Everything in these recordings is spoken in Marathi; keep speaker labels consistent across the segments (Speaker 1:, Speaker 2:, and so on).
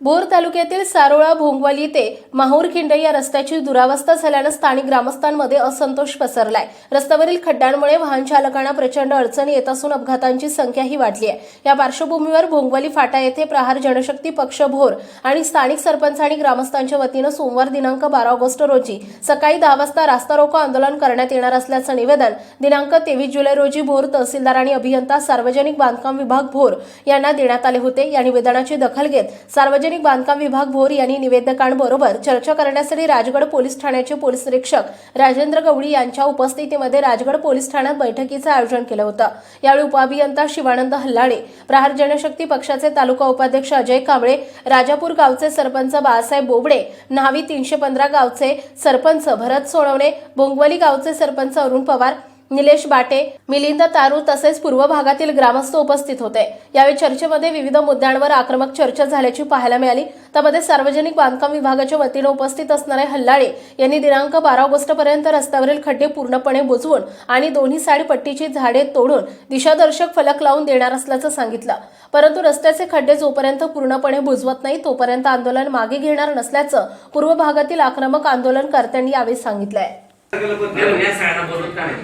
Speaker 1: भोर तालुक्यातील सारोळा भोंगवाली ते माहूरखिंड या रस्त्याची दुरावस्था झाल्यानं स्थानिक ग्रामस्थांमध्ये असंतोष पसरलाय. रस्त्यावरील खड्ड्यांमुळे वाहन चालकांना प्रचंड अडचणी येत असून अपघातांची संख्याही वाढली आहे. या पार्श्वभूमीवर भोंगवाली फाटा येथे प्रहार जनशक्ती पक्ष भोर आणि स्थानिक सरपंच आणि ग्रामस्थांच्या वतीनं सोमवार दिनांक बारा ऑगस्ट रोजी सकाळी दहा वाजता रास्ता रोको आंदोलन करण्यात येणार असल्याचं निवेदन दिनांक तेवीस जुलै रोजी भोर तहसीलदार आणि अभियंता सार्वजनिक बांधकाम विभाग भोर यांना देण्यात आले होते. या निवेदनाची दखल घेत सार्वजनिक बांधकाम विभाग भोर यांनी निवेदकांबरोबर चर्चा करण्यासाठी राजगड पोलीस ठाण्याचे पोलीस निरीक्षक राजेंद्र गवळी यांच्या उपस्थितीमध्ये राजगड पोलीस ठाण्यात बैठकीचं आयोजन केलं होतं. यावेळी उपअभियंता शिवानंद हल्लाळे प्रहार जनशक्ती पक्षाचे तालुका उपाध्यक्ष अजय कांबळे राजापूर गावचे सरपंच बाळासाहेब बोबडे न्हावी तीनशे पंधरा गावचे सरपंच भरत सोनवणे भोंगवली गावचे सरपंच अरुण पवार निलेश बाटे मिलिंद तारू तसेच पूर्व भागातील ग्रामस्थ उपस्थित होते. यावेळी चर्चेमध्ये विविध मुद्द्यांवर आक्रमक चर्चा झाल्याची पाहायला मिळाली. त्यामध्ये सार्वजनिक बांधकाम विभागाच्या वतीने उपस्थित असणारे हल्लाळे यांनी दिनांक बारा ऑगस्ट पर्यंत रस्त्यावरील खड्डे पूर्णपणे बुजवून आणि दोन्ही साईड पट्टीची झाडे तोडून दिशादर्शक फलक लावून देणार असल्याचं सांगितलं. परंतु रस्त्याचे खड्डे जोपर्यंत पूर्णपणे बुजवत नाही तोपर्यंत आंदोलन मागे घेणार नसल्याचं पूर्व भागातील आक्रमक आंदोलनकर्त्यांनी यावेळी
Speaker 2: सांगितलं आहे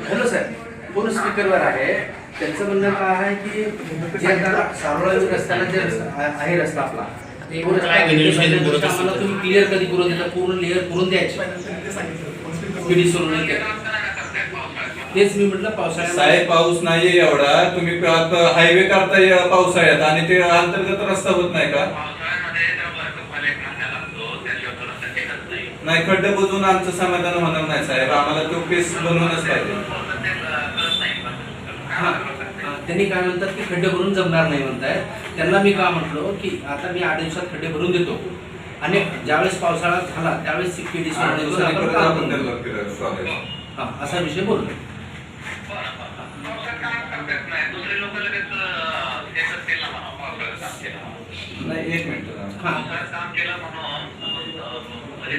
Speaker 3: हॅलो सर पूर्ण स्पीकरवर आहे. त्यांचं म्हणणं काय आहे की जे आता सारोळा रस्त्याला जे रस्ता आहे रस्ता आपला. तुम्ही क्लिअर कधी करून पूर्ण लेअर करून द्यायचे. तेच मी म्हटलं पावसाळ्यात
Speaker 4: साहेब पाऊस नाहीये एवढा. तुम्ही हायवे करताय पावसाळ्यात आणि ते अंतर्गत रस्ता होत नाही का? नाही खड्डे बुजवून आमचं समाधान होणार नाही साहेब. आम्हाला तो पीस बनवूनच पाहिजे.
Speaker 3: त्यांनी काय म्हणतात की खड्डे भरून जमणार नाही म्हणताय. त्यांना मी का म्हटलो की आता मी आठ दिवसात खड्डे भरून देतो. आणि ज्यावेळेस पावसाळा झाला त्यावेळेस. हा, असा विषय बोललो.
Speaker 4: नाही एक मिनिट.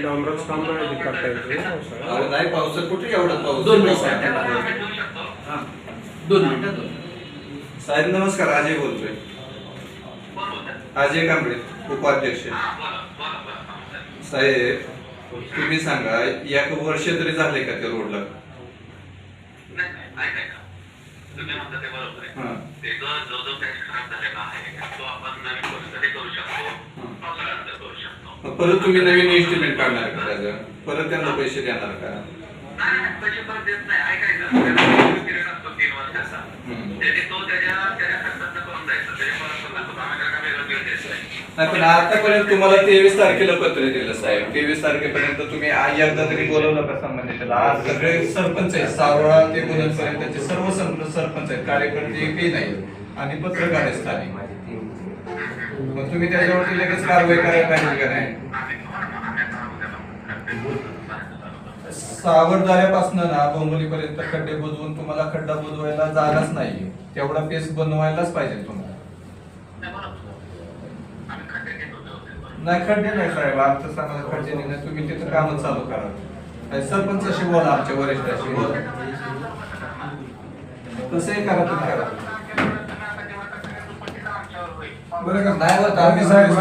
Speaker 5: डांबराचं काम नाही करता येते
Speaker 4: अहो, नाही पावसात कुठे एवढा पाऊस?
Speaker 3: दोन मिनिट. हा. दोन मिनिटं दोन
Speaker 4: साहेब नमस्कार अजय बोलतोय. अजय कांबळे उपाध्यक्ष. साहेब तुम्ही सांगा एक वर्ष तरी झाले का त्या रोडला? हा. मग परत तुम्ही नवीन एस्टिमेट काढणार का त्याचं? परत त्यांना पैसे देणार का. नाही पण आतापर्यंत तुम्हाला तेवीस तारखेला पत्र दिलं साहेब. तेवीस तारखेपर्यंत तुम्ही एकदा तरी बोलवलं का संबंधित? आज सगळे सरपंच आहेत. सावळा ते पर्यंतचे सर्व सर- सरपंच आहेत. कार्यकर्ते एकही नाही आणि पत्रकार आहेत स्थानिक. मग तुम्ही त्याच्यावरती लगेच कारवाई करायला पाहिजे का नाही? सावरदाऱ्यापासून ना बोंबलीपर्यंत खड्डे बुजवून तुम्हाला खड्डा बुजवायला जागाच नाही तेवढा पेस बनवायलाच पाहिजे तुम्हाला. नाही खड्डे नाही साहेब. आमचं सांगा खड्डे नाही तुम्ही तिथं कामच चालू करा. नाही, सरपंचाशी बोला आमच्या वरिष्ठाशी बोला. तसंही करा तुम्ही करा.
Speaker 5: बरं का?
Speaker 4: नाही होत,
Speaker 5: आम्ही साहेब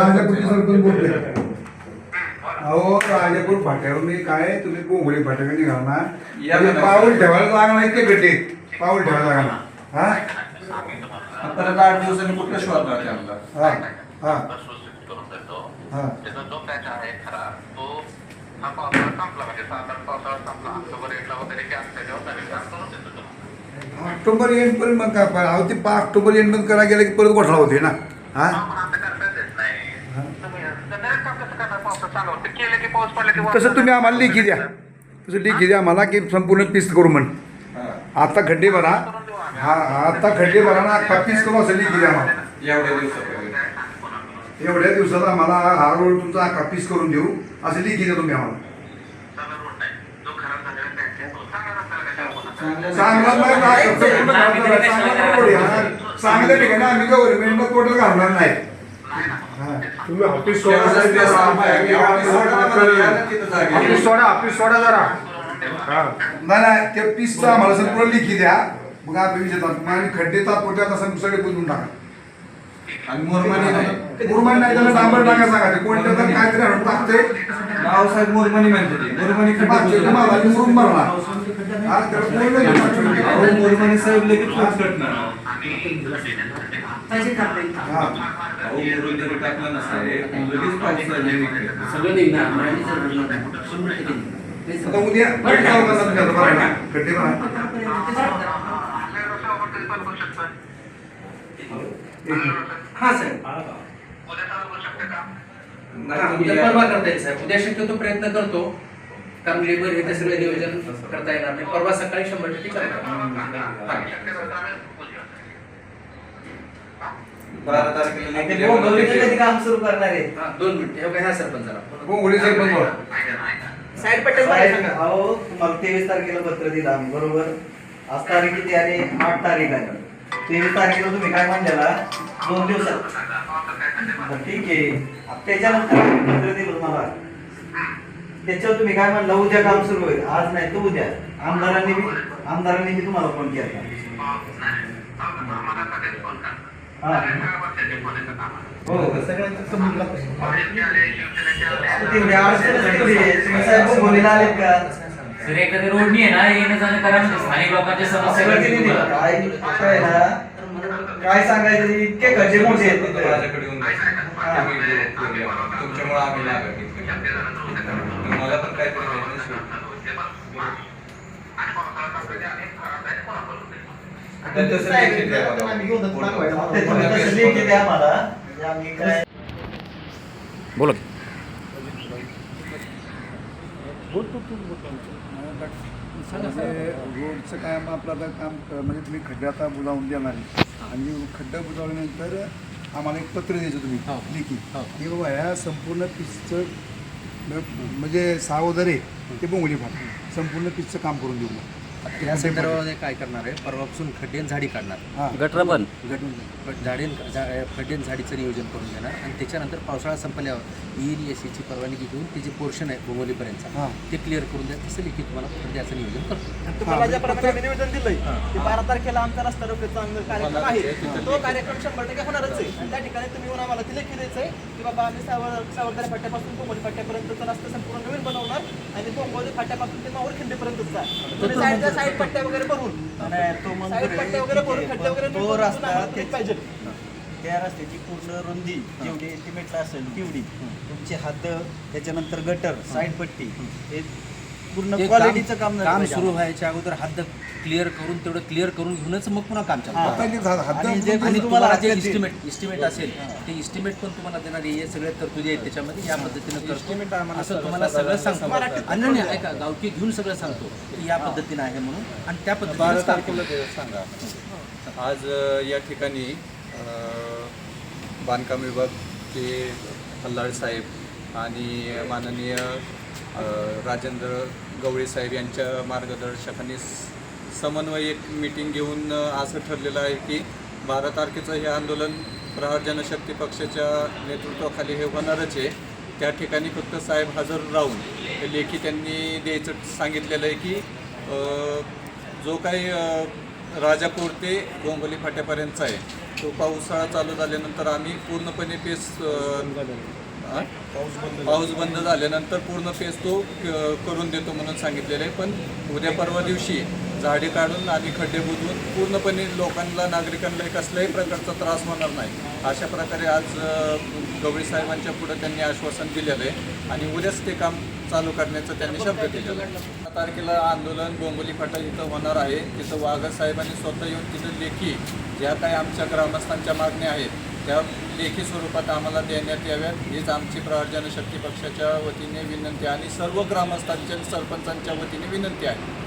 Speaker 5: अहो राजापूर फाट्यावर मी काय तुम्ही कोंबडी फाट्याकडे निघाला ना.
Speaker 4: या
Speaker 5: तुम्ही
Speaker 4: ना.
Speaker 5: पाऊल ठेवायला नाही ते भेटे पाऊल ठेवायला ना हा?
Speaker 4: परत आठ दिवसांनी कुठलं
Speaker 5: हा हा. हा.
Speaker 6: त्याचा जो पॅच आहे खरा तो हा पावसाळा संपला म्हणजे साधारण पावसाळा संपला. ऑक्टोबर एंडला वगैरे की असं त्याच्यावर नवीन काम करून देतो तुम्हाला.
Speaker 5: ऑक्टोबर एंड पर्यंत मग काय? अहो ते पा ऑक्टोबर एंड पर्यंत करा गेलं की परत घोटाळा होते ना. हा?
Speaker 6: आता
Speaker 5: तसं तुम्ही आम्हाला लेखी द्या. तसं लेखी द्या आम्हाला की संपूर्ण पीस करू म्हण. आता खड्डे भरा. हा आता खड्डे भरा ना अख्खा पीस करू असं लेखी द्या आम्हाला.
Speaker 4: एवढ्या
Speaker 5: दिवसात. आम्हाला हा रोड तुमचा अख्खा पीस करून देऊ. असं लेखी द्या तुम्ही आम्हाला.
Speaker 6: चांगला तो
Speaker 5: हा. चांगल्या ठिकाणी आम्ही गव्हर्नमेंटला टोटल घालणार नाही
Speaker 6: नाही ना.
Speaker 5: हा.
Speaker 7: तुम्ही ऑफिस सोडा.
Speaker 4: ऑफिस सोडा.
Speaker 7: ऑफिस सोडा जरा हा
Speaker 5: नाही नाही त्या पीसचं आम्हाला संपूर्ण लेखी द्या मग आम्ही विचारतात मग आम्ही खड्डे तात्पुरत्या तसं सगळे बुजवून टाका
Speaker 4: आणि मोरमानी नाही
Speaker 5: मुरमाड नाही त्याला डांबर टाका सांगा ते कोणत्या तर काहीतरी आणून टाकते
Speaker 4: रावसाहेब मोरमानी म्हणते ते मोरमानी खड्डे
Speaker 5: हा
Speaker 4: मोरमानी साहेब लगेच कटणार
Speaker 5: हा
Speaker 4: टाकला
Speaker 2: सगळं निघणार
Speaker 5: आता उद्या खड्डे
Speaker 3: हा साहेब उद्या परवा करता येईल साहेब उद्या शक्यतो प्रयत्न करतो कारण लेबर हे ते सगळे नियोजन करता येणार नाही परवा सकाळी शंभर टक्के करणार
Speaker 4: बारा तारखेला द्यावं
Speaker 8: कधी काम सुरू करणार आहे?
Speaker 3: हा दोन मिनिटं. हे बघा ह्या सरपंचाला.
Speaker 5: हो साहेब
Speaker 8: अहो तुम्हाला तेवीस तारखेला पत्र दिलं आम्ही बरोबर? आज तारीख किती आहे? आठ तारीख आहे. तेवीस तारखेला तुम्ही काय म्हणलेला? दोन दिवसात. बरं, ठीक आहे. त्याच्यानंतर आम्ही पत्र दिलं तुम्हाला. त्याच्यावर तुम्ही काय म्हणलं? उद्या काम सुरू होईल. आज नाही तर उद्या. आमदारांनी बी आमदारांनी बी तुम्हाला फोन केला. हा सगळ्यांचं समजलं तेवढी साहेब बोंबोलीला आलेत का
Speaker 2: सर एखादी रोड नाही आहे ना येणं जाणं करा म्हणजे स्थानिक लोकांच्या समस्या कळतील तुम्हाला.
Speaker 8: काय ना काय सांगायचं ते इतके खड्डे मोठे आहेत तिथे.
Speaker 4: माझ्याकडे येऊन. तुमच्यामुळे आम्ही मागं घेतली. मला पण काहीतरी
Speaker 8: म्हणजे
Speaker 5: रोडचं काम आपलं आता काम म्हणजे तुम्ही खड्डे आता बुजावून देणार आहे. आणि खड्डा बुजावल्यानंतर आम्हाला एक पत्र द्यायचं तुम्ही. लिखी. की बाबा ह्या संपूर्ण पीचचं म्हणजे सावधर ते बोंगली फाट. संपूर्ण पीचचं काम करून देऊ.
Speaker 3: या संदर्भामध्ये काय करणार आहे? परवापासून खड्डे आणि झाडी काढणार.
Speaker 2: गटर पण.
Speaker 3: झाडे खड्डे आणि झाडीचं नियोजन करून देणार आणि त्याच्यानंतर पावसाळा संपल्यावर ई एस ची परवानगी घेऊन ते जे पोर्शन आहे बोंगोलीपर्यंतचा
Speaker 5: हां.
Speaker 3: ते क्लिअर करून द्या. तसं लिखित तुम्हाला खड्ड्याचं नियोजन करतो.
Speaker 9: तुम्हाला ज्याप्रमाणे आम्ही निवेदन दिलंय. की बारा तारखेला आमचा रस्ता रोखण्याचा आमचा कार्यक्रम आहे. तो कार्यक्रम शंभर टक्के होणारच आहे. आणि त्या ठिकाणी तुम्ही येऊन आम्हाला तिथे द्यायचंय की बाबा आम्ही सावर सावरदारी फाट्यापासून कोंबोली फाट्यापर्यंतचा रस्ता संपूर्ण नवीन बनवणार आणि कोंबोली फाट्यापासून ते मावर खिंडीपर्यंतचा. साईड पट्ट्या वगैरे भरून.
Speaker 8: नाही, तो मंजूर
Speaker 9: साईड
Speaker 8: आहे.
Speaker 9: पट्ट्या वगैरे भरून खड्डे वगैरे
Speaker 8: तो रस्ता ते-
Speaker 9: पाहिजे.
Speaker 8: त्या रस्त्याची पूर्ण रुंदी जेवढी एस्टिमेटला असेल तेवढी. तुमची हद्द त्याच्यानंतर गटर साईड पट्टी हे पूर्ण क्वालिटीचं काम झालं
Speaker 3: काम
Speaker 8: पाहिजे
Speaker 3: सुरू व्हायच्या अगोदर हद्द क्लिअर करून तेवढं क्लिअर करून घेऊनच मग पुन्हा काम चालू
Speaker 5: हद्द
Speaker 8: आणि जे
Speaker 5: बुजवून
Speaker 3: आणि
Speaker 8: तुम्हाला
Speaker 3: जे. इस्टिमेट इस्टिमेट असेल ते इस्टिमेट पण तुम्हाला देणार हे सगळे तरतुदी आहेत त्याच्यामध्ये. या पद्धतीनं करतो. असं तुम्हाला सगळं सांगतो. आणि नाही, ऐका गावठी घेऊन सगळं सांगतो. की या पद्धतीनं आहे म्हणून. आणि त्या पद्धतीने
Speaker 4: तारखेला सांगा. आज या ठिकाणी बांधकाम विभागचे हल्लाळ साहेब आणि माननीय राजेंद्र गवळे साहेब यांच्या मार्गदर्शकाने समन्वय एक मीटिंग घेऊन असं ठरलेलं आहे की बारा तारखेचं हे आंदोलन प्रहार जनशक्ती पक्षाच्या नेतृत्वाखाली हे होणारच आहे. त्या ठिकाणी फक्त साहेब हजर राहून हे लेखी त्यांनी द्यायचं सांगितलेलं आहे की जो काही राजापूर ते गोंगोली फाट्यापर्यंतचा आहे तो पावसाळा चालू झाल्यानंतर आम्ही पूर्णपणे पेस पाऊस बंद झाल्यानंतर पूर्ण पेस तो क- करून देतो म्हणून सांगितलेलं आहे. पण उद्या परवा दिवशी झाडे काढून आणि खड्डे बुजवून पूर्णपणे लोकांना नागरिकांना कसल्याही प्रकारचा त्रास होणार नाही. अशा प्रकारे आज गवळी साहेबांच्या पुढे त्यांनी आश्वासन दिलेलं आहे आणि उद्याच ते काम चालू करण्याचं त्यांनी शब्द दिलेला तारखेला आंदोलन बोंबोली फाटा इथं होणार आहे. तिथं वाघ साहेबांनी स्वतः येऊन तिथं लेखी ज्या काही आमच्या ग्रामस्थांच्या मागण्या आहेत त्या लेखी स्वरूपात आम्हाला देण्यात याव्यात. हीच आमची प्रहार जनशक्ती पक्षाच्या वतीने विनंती आणि सर्व ग्रामस्थांच्या सरपंचांच्या वतीने विनंती आहे.